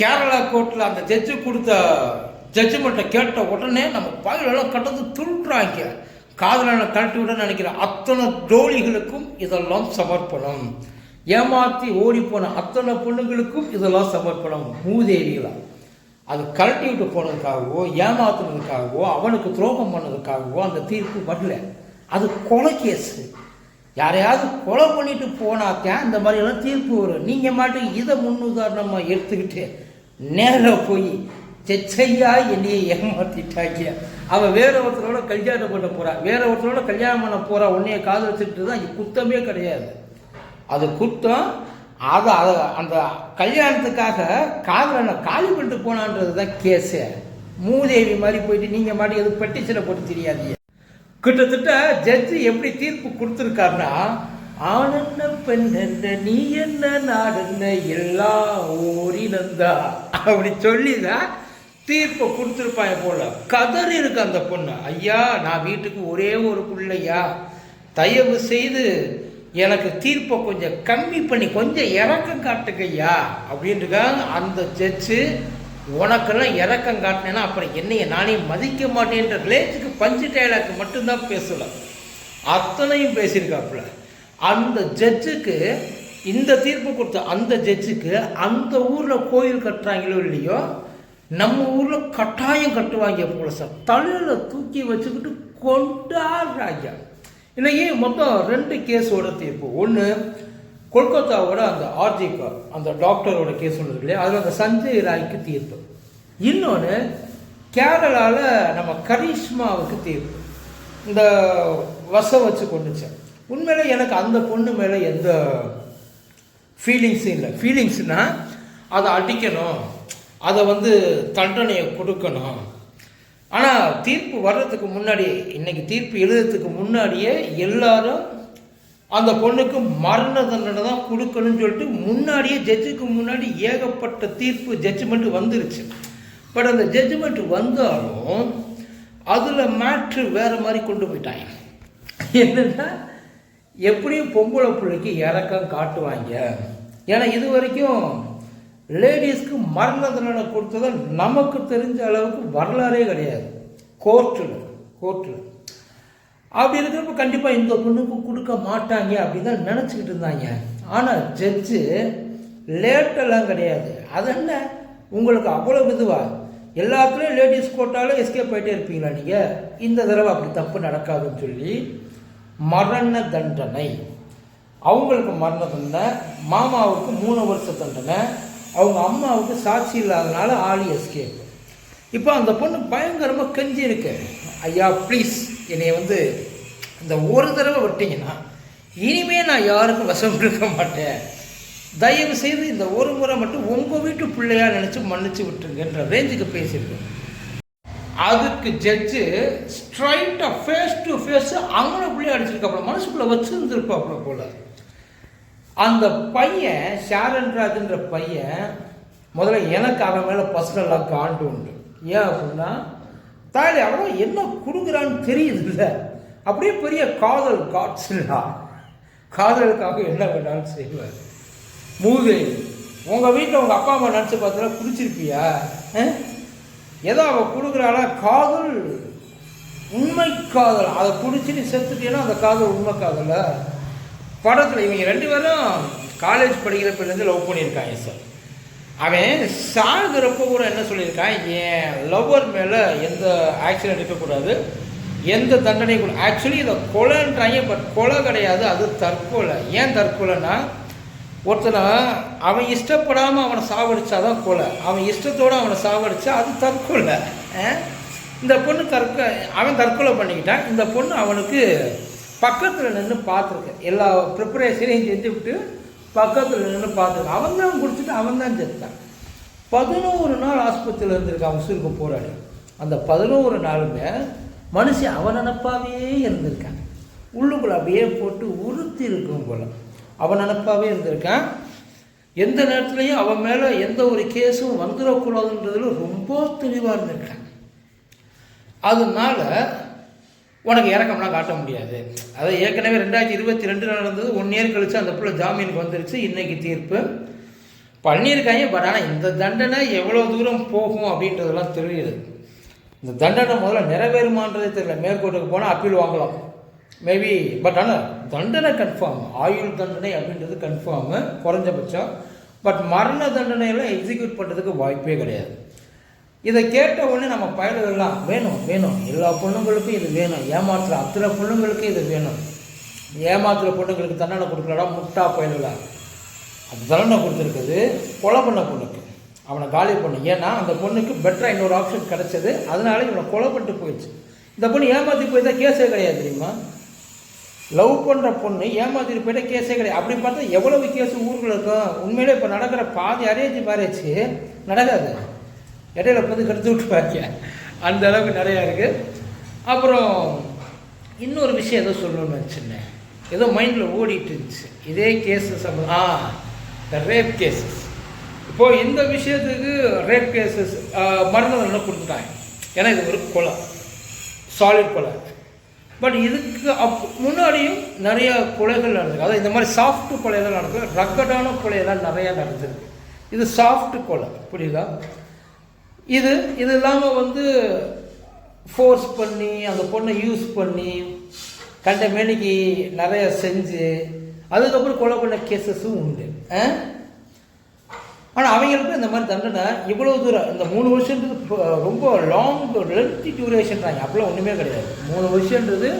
கேரளா கோர்ட்டில் அந்த ஜட்ஜு கொடுத்த ஜட்ஜ்மெண்ட்டை கேட்ட உடனே நம்ம பகலெல்லாம் கட்டது துள்ளுறாங்க. காதலனை கழட்டி விட நினைக்கிற அத்தனை டோலிகளுக்கும் இதெல்லாம் சமர்ப்பணம். ஏமாத்தி ஓடி போன அத்தனை பொண்ணுங்களுக்கும் இதெல்லாம் சமர்ப்பணம். மூதேவிகளா. அது கழட்டி விட்டு போனதுக்காகவோ ஏமாத்துனதுக்காகவோ அவனுக்கு துரோகம் பண்ணதுக்காகவோ அந்த தீர்ப்பு வரல. அது கொலை கேஸு யாரையாவது கொலை பண்ணிட்டு போனாத்தான் இந்த மாதிரியெல்லாம் தீர்ப்பு வரும். நீங்கள் மாட்டுக்கு இதை முன்னுதாரணமாக எடுத்துக்கிட்டு நேராக போய் செச்சையா என்னையை ஏமாத்திட்டாங்க அவள் வேற ஒருத்தரோட கல்யாணம் பண்ண போறா. வேற ஒருத்தரோட கல்யாணம் பண்ண போறா. உன்னைய காதலிச்சுட்டு தான் இது குத்தமே கிடையாது. அது குத்தம். அதை அதை அந்த கல்யாணத்துக்காக காதலனை காலி பண்ணிட்டு போனான்றது தான் கேஸு. மூதேவி மாதிரி போயிட்டு நீங்கள் மாட்டி எதுவும் பெட்டிஷனை போட்டு தெரியாதீங்க. கிட்டத்தட்ட ஜட்ஜி எப்படி தீர்ப்பு கொடுத்துருக்காருன்னா ஆனந்த பெண் என்ன நீ என்ன நாடு என்ன எல்லாம் ஓரினந்தா. அப்படி சொல்லி தான் தீர்ப்பை கொடுத்துருப்பாங்க போல. கதறி இருக்கு அந்த பொண்ணு. ஐயா நான் வீட்டுக்கு ஒரே ஒரு பிள்ளையா? தயவு செய்து எனக்கு தீர்ப்பை கொஞ்சம் கம்மி பண்ணி கொஞ்சம் இறக்கம் காட்டுக்கையா அப்படின்ட்டுக்காக அந்த ஜட்ஜு உனக்கெல்லாம் இறக்கம் காட்டினேன்னா அப்புறம் என்னைய நானே மதிக்க மாட்டேன்ற ரிலேஜுக்கு பஞ்சு டயலாக்கு மட்டும்தான் பேசலாம் அத்தனையும் பேசியிருக்காப்புல. அந்த ஜட்ஜுக்கு இந்த தீர்ப்பு கொடுத்த அந்த ஜட்ஜுக்கு அந்த ஊரில் கோயில் கட்டுறாங்களோ இல்லையோ நம்ம ஊரில் கட்டாயம் கட்டுவாங்க போல சார். தலையில் தூக்கி வச்சுக்கிட்டு கொண்டாடுறாங்க. இன்னைக்கு மொத்தம் ரெண்டு கேஸோட தீர்ப்பு? ஒன்று கொல்கத்தாவோட அந்த ஆர்ஜிகா அந்த டாக்டரோட கேஸ் ஒன்று இருக்கு இல்லையா? அதில் அந்த சஞ்சய் ராய்க்கு தீர்ப்பு. இன்னொன்று கேரளாவில் நம்ம கரிஷ்மாவுக்கு தீர்ப்பு. இந்த வசம் வச்சு கொண்டுச்சேன் உண்மையில எனக்கு அந்த பொண்ணு மேலே எந்த ஃபீலிங்ஸும் இல்லை. ஃபீலிங்ஸ்னால் அதை அடிக்கணும். அதை வந்து தண்டனையை கொடுக்கணும். ஆனால் தீர்ப்பு வர்றதுக்கு முன்னாடி இன்றைக்கி தீர்ப்பு எழுதுறதுக்கு முன்னாடியே எல்லாரும் அந்த பொண்ணுக்கு மரண தண்டனை தான் கொடுக்கணும்னு சொல்லிட்டு முன்னாடியே ஜட்ஜுக்கு முன்னாடி ஏகப்பட்ட தீர்ப்பு ஜட்ஜ்மெண்ட் வந்துருச்சு. பட் அந்த ஜட்ஜ்மெண்ட் வந்தாலும் அதில் மேட்ரு வேறு மாதிரி கொண்டு போயிட்டாங்க. என்னென்னா எப்படியும் பொம்பளை பிள்ளைக்கு இறக்கம் காட்டுவாங்க. ஏன்னா இது வரைக்கும் லேடிஸ்க்கு மரண தண்டனை கொடுத்தது நமக்கு தெரிஞ்ச அளவுக்கு வரலாறே கிடையாது. கோர்ட்டில் கோர்ட்டில். அப்படி இருக்கிறப்ப கண்டிப்பாக இந்த பொண்ணுக்கு கொடுக்க மாட்டாங்க அப்படின்னு தான் நினச்சிக்கிட்டு இருந்தாங்க. ஆனால் ஜட்ஜு லேட்டெல்லாம் கிடையாது. அது என்ன? உங்களுக்கு அவ்வளோ இதுவா? எல்லாத்துலேயும் லேடிஸ் கோட்டாலும் எஸ்கேப் ஆகிட்டே இருப்பீங்களா நீங்கள் இந்த தடவை அப்படி தப்பு நடக்காதுன்னு சொல்லி மரண தண்டனை அவங்களுக்கு மரண தண்டனை மாமாவுக்கு மூணு வருஷ தண்டனை அவங்க அம்மாவுக்கு சாட்சி இல்லாதனால ஆலி எஸ்கேப் இப்போ அந்த பொண்ணு பயங்கரமாக கெஞ்சி இருக்கு. ஐயா ப்ளீஸ் என்னை வந்து இந்த ஒரு தடவை விட்டிங்கன்னா இனிமே நான் யாருக்கும் வசம் இருக்க மாட்டேன். தயவு செய்து இந்த ஒரு முறை மட்டும் உங்கள் வீட்டு பிள்ளையாக நினச்சி மன்னிச்சு விட்டுருங்கன்ற ரேஞ்சுக்கு பேசியிருக்கேன் அதுக்கு ஜட்ஜு ஸ்ட்ரைட்டாக ஃபேஸ் டு ஃபேஸ் அவங்களுக்குள்ளே அடிச்சிருக்காப்புல மனசுக்குள்ளே வச்சுருந்துருப்பாப்புல போல. அந்த பையன் ஷாரன்ராஜ்ன்ற பையன் முதல்ல எனக்கு அவன் மேலே பர்சனலாக காண்டு உண்டு. ஏன் அப்படின்னா தாய் அவன் என்ன கொடுக்குறான்னு தெரியுது இல்லை அப்படியே பெரிய காதல் காட்ஸ்னா காதலுக்காக என்ன வேணாலும் செய்வார். மூதை உங்கள் வீட்டில் உங்கள் அப்பா அம்மா நினச்சி பார்த்தா குடிச்சிருப்பியா? எதை ஏதோ அவள் கொடுக்குறாளா? காதல். உண்மை காதல். அதை குடிச்சிட்டு செத்துட்டீங்கன்னா அந்த காதல் உண்மை காதல? படத்தில் இவங்க ரெண்டு பேரும் காலேஜ் படிக்கிறப்பிலேருந்து லவ் பண்ணியிருக்காங்க சார் அவன் சாகுறப்ப கூட என்ன சொல்லியிருக்கான்? என் லவ்வர் மேலே எந்த ஆக்சிடென்ட் எடுக்கக்கூடாது எந்த தண்டனையும் கூட ஆக்சுவலி இதை கொலைன்றாங்க பட் கொலை கிடையாது. அது தற்கொலை. ஏன் தற்கொலைன்னா ஒருத்தனை அவன் இஷ்டப்படாமல் அவனை சாவடிச்சாதான் கொலை. அவன் இஷ்டத்தோடு அவனை சாவடிச்சா அது தற்கொலை. இந்த பொண்ணு தற்க அவன் தற்கொலை பண்ணிக்கிட்டான். இந்த பொண்ணு அவனுக்கு பக்கத்தில் நின்று பார்த்துருக்கு. எல்லா ப்ரிப்பரேஷனையும் செஞ்சு விட்டு பக்கத்தில் நின்று பார்த்துருக்கு. அவன் தான் குடிச்சிட்டு அவன் தான் செத்தான். பதினோரு நாள் ஆஸ்பத்திரியில் இருந்திருக்கான் உசுருக்கு போராடி அந்த பதினோரு நாளுமே மனுஷன் அவன் நினப்பாவே இருந்திருக்கான். உள்ளுக்குள்ளே அப்படியே போட்டு உறுத்தி இருக்கும் போல. அவன் நினப்பாகவே இருந்திருக்கான். எந்த நேரத்துலையும் அவன் மேலே எந்த ஒரு கேஸும் வந்துடக்கூடாதுன்றதுல ரொம்ப தெளிவாக இருந்திருக்கான். அதனால உனக்கு இறக்கம்லாம் காட்ட முடியாது. அது ஏற்கனவே ரெண்டாயிரத்தி இருபத்தி ரெண்டு நடந்தது. ஒன் இயர் கழிச்சு அந்த பிள்ளை ஜாமீனுக்கு வந்துருச்சு. இன்னைக்கு தீர்ப்பு. பண்ணியிருக்காங்க பட் ஆனால் இந்த தண்டனை எவ்வளோ தூரம் போகும் அப்படின்றதெல்லாம் தெரியுது இந்த தண்டனை முதல்ல நிறைவேறுமான்றது தெரியல. மேற்கோட்டுக்கு போனால் அப்பீல் வாங்கலாம். மேபி பட் ஆனால் தண்டனை கன்ஃபார்ம் ஆயுள் தண்டனை அப்படின்றது கன்ஃபார்மு குறைஞ்சபட்சம். பட் மரண தண்டனையெல்லாம் எக்ஸிக்யூட் பண்ணுறதுக்கு வாய்ப்பே கிடையாது. இதை கேட்ட உடனே நம்ம பயலுகள்லாம் வேணும் வேணும். எல்லா பொண்ணுங்களுக்கும் இது வேணும். ஏமாத்துற அத்தனை பொண்ணுங்களுக்கும் இது வேணும். ஏமாத்துற பொண்ணுங்களுக்கு தண்டனை கொடுக்கலடா முட்டா பயலுகளா. அது தண்டனை கொடுத்துருக்குது. கொலை பண்ண பொண்ணுக்கு. அவனை காலி பண்ணு. ஏன்னா அந்த பொண்ணுக்கு பெட்டராக இன்னொரு ஆப்ஷன் கிடச்சது. அதனால இவனை கொலை பண்ணிட்டு போயிடுச்சு. இந்த பொண்ணு ஏமாற்றி போயிட்டா கேஸே கிடையாது தெரியுமா? லவ் பண்ணுற பொண்ணு ஏமாத்திட்டு போயிட்டா கேஸே கிடையாது. அப்படி பார்த்தா எவ்வளவு கேஸ் ஊருக்குள்ள இருக்கும்? உண்மையிலே இப்போ நடக்கிற பாதி அரேஞ்ச் மேரேஜ் நடக்காது. இடையில வந்து கெடுத்து விட்டுருவாங்க. அந்த அளவுக்கு நிறையா இருக்குது அப்புறம் இன்னொரு விஷயம் ஏதோ சொல்லணும்னு வச்சுருந்தேன் ஏதோ மைண்டில் ஓடிட்டு இருந்துச்சு. இதே cases uh the rape cases இப்போது இந்த விஷயத்துக்கு ரேப் கேசஸ் மரண தண்டனை கொடுத்துட்டாங்க. ஏன்னா இது ஒரு கொலை. சாலிட் கொலை. பட் இதுக்கு அப் முன்னாடியும் நிறைய கொலைகள் நடந்திருக்கு. அதாவது இந்த மாதிரி சாஃப்ட் கொலையெல்லாம் நடக்குது ரக்கடான கொலையெல்லாம் நிறையா நடந்திருக்கு. இது சாஃப்ட் கொலை புரியுதா? இது இது இல்லாமல் வந்து ஃபோர்ஸ் பண்ணி அந்த பொண்ணை யூஸ் பண்ணி கண்ட மேனிக்கு நிறைய செஞ்சு அதுக்கப்புறம் கொலை பண்ண கேசஸும் உண்டு. ஆனால் இந்த மாதிரி தண்டனை இவ்வளோ தூரம். இந்த மூணு வருஷன்றது ரொம்ப லாங் லென்த்தி டியூரேஷன்றாங்க அப்படிலாம் ஒன்றுமே கிடையாது. மூணு வருஷன்றது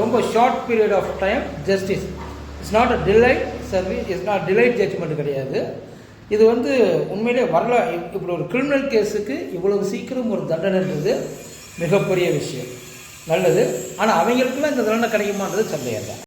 ரொம்ப short period of time justice it's not a delayed service it's not delayed judgment கிடையாது. இது வந்து உண்மையிலே வரலாம் இப்படி ஒரு கிரிமினல் கேஸுக்கு இவ்வளவு சீக்கிரம் ஒரு தண்டனைன்றது மிகப்பெரிய விஷயம். நல்லது. ஆனால் அவங்களுக்குலாம் இந்த தண்டனை கிடைக்குமான்றது சந்தேகம் தான்